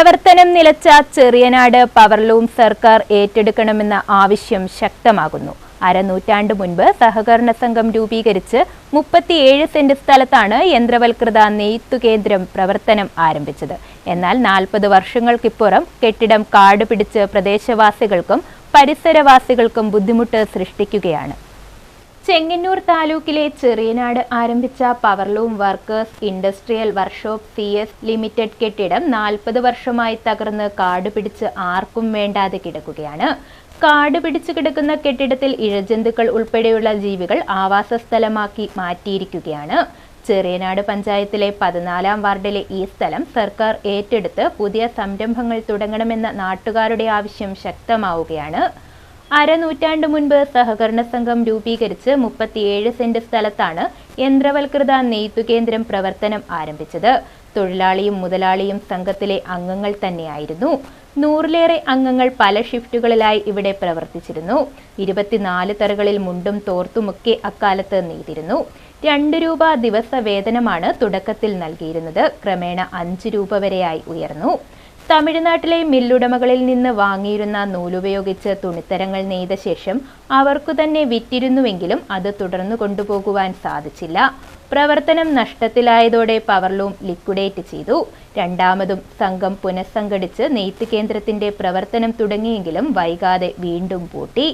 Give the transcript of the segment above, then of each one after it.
പ്രവർത്തനം നിലച്ച ചെറിയനാട് പവർലൂം സർക്കാർ ഏറ്റെടുക്കണമെന്ന ആവശ്യം ശക്തമാകുന്നു. അരനൂറ്റാണ്ട് മുൻപ് സഹകരണ സംഘം രൂപീകരിച്ച് മുപ്പത്തിയേഴ് സെന്റ് സ്ഥലത്താണ് യന്ത്രവൽകൃത നെയ്ത്തു കേന്ദ്രം പ്രവർത്തനം ആരംഭിച്ചത്. എന്നാൽ നാൽപ്പത് വർഷങ്ങൾക്കിപ്പുറം കെട്ടിടം കാട് പിടിച്ച് പ്രദേശവാസികൾക്കും പരിസരവാസികൾക്കും ബുദ്ധിമുട്ട് സൃഷ്ടിക്കുകയാണ്. ചെങ്ങന്നൂർ താലൂക്കിലെ ചെറിയനാട് ആരംഭിച്ച powerloom workers industrial workshop C S limited കെട്ടിടം നാൽപ്പത് വർഷമായി തകർന്ന് കാട് പിടിച്ച് ആർക്കും വേണ്ടാതെ കിടക്കുകയാണ്. കാട് പിടിച്ചു കിടക്കുന്ന കെട്ടിടത്തിൽ ഇഴജന്തുക്കൾ ഉൾപ്പെടെയുള്ള ജീവികൾ ആവാസ സ്ഥലമാക്കി മാറ്റിയിരിക്കുകയാണ്. ചെറിയനാട് പഞ്ചായത്തിലെ പതിനാലാം വാർഡിലെ ഈ സ്ഥലം സർക്കാർ ഏറ്റെടുത്ത് പുതിയ സംരംഭങ്ങൾ തുടങ്ങണമെന്ന നാട്ടുകാരുടെ ആവശ്യം ശക്തമാവുകയാണ്. അരനൂറ്റാണ്ട് മുൻപ് സഹകരണ സംഘം രൂപീകരിച്ച് മുപ്പത്തിയേഴ് സെന്റ് സ്ഥലത്താണ് യന്ത്രവൽകൃത നെയ്ത്തു കേന്ദ്രം പ്രവർത്തനം ആരംഭിച്ചത്. തൊഴിലാളിയും മുതലാളിയും സംഘത്തിലെ അംഗങ്ങൾ തന്നെയായിരുന്നു. നൂറിലേറെ അംഗങ്ങൾ പല ഷിഫ്റ്റുകളിലായി ഇവിടെ പ്രവർത്തിച്ചിരുന്നു. ഇരുപത്തിനാല് തറകളിൽ മുണ്ടും തോർത്തുമൊക്കെ അക്കാലത്ത് നെയ്തിരുന്നു. രണ്ട് രൂപ ദിവസ വേതനമാണ് തുടക്കത്തിൽ നൽകിയിരുന്നത്. ക്രമേണ അഞ്ച് രൂപ വരെയായി ഉയർന്നു. തമിഴ്നാട്ടിലെ മില്ലുടമകളിൽ നിന്ന് വാങ്ങിയിരുന്ന നൂലുപയോഗിച്ച് തുണിത്തരങ്ങൾ നെയ്ത ശേഷം അവർക്കു തന്നെ വിറ്റിരുന്നുവെങ്കിലും അത് തുടർന്നു കൊണ്ടുപോകുവാൻ സാധിച്ചില്ല. പ്രവർത്തനം നഷ്ടത്തിലായതോടെ പവർലൂം ലിക്വിഡേറ്റ് ചെയ്തു. രണ്ടാമതും സംഘം പുനഃസംഘടിച്ച് നെയ്ത്ത് കേന്ദ്രത്തിന്റെ പ്രവർത്തനം തുടങ്ങിയെങ്കിലും വൈകാതെ വീണ്ടും പൂട്ടി.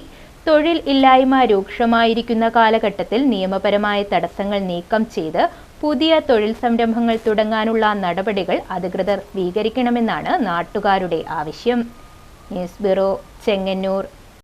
തൊഴിൽ ഇല്ലായ്മ രൂക്ഷമായിരിക്കുന്ന കാലഘട്ടത്തിൽ നിയമപരമായ തടസ്സങ്ങൾ നീക്കം ചെയ്ത് പുതിയ തൊഴിൽ സംരംഭങ്ങൾ തുടങ്ങാനുള്ള നടപടികൾ അധികൃതർ സ്വീകരിക്കണമെന്നാണ് നാട്ടുകാരുടെ ആവശ്യം. News bureau Chengannur.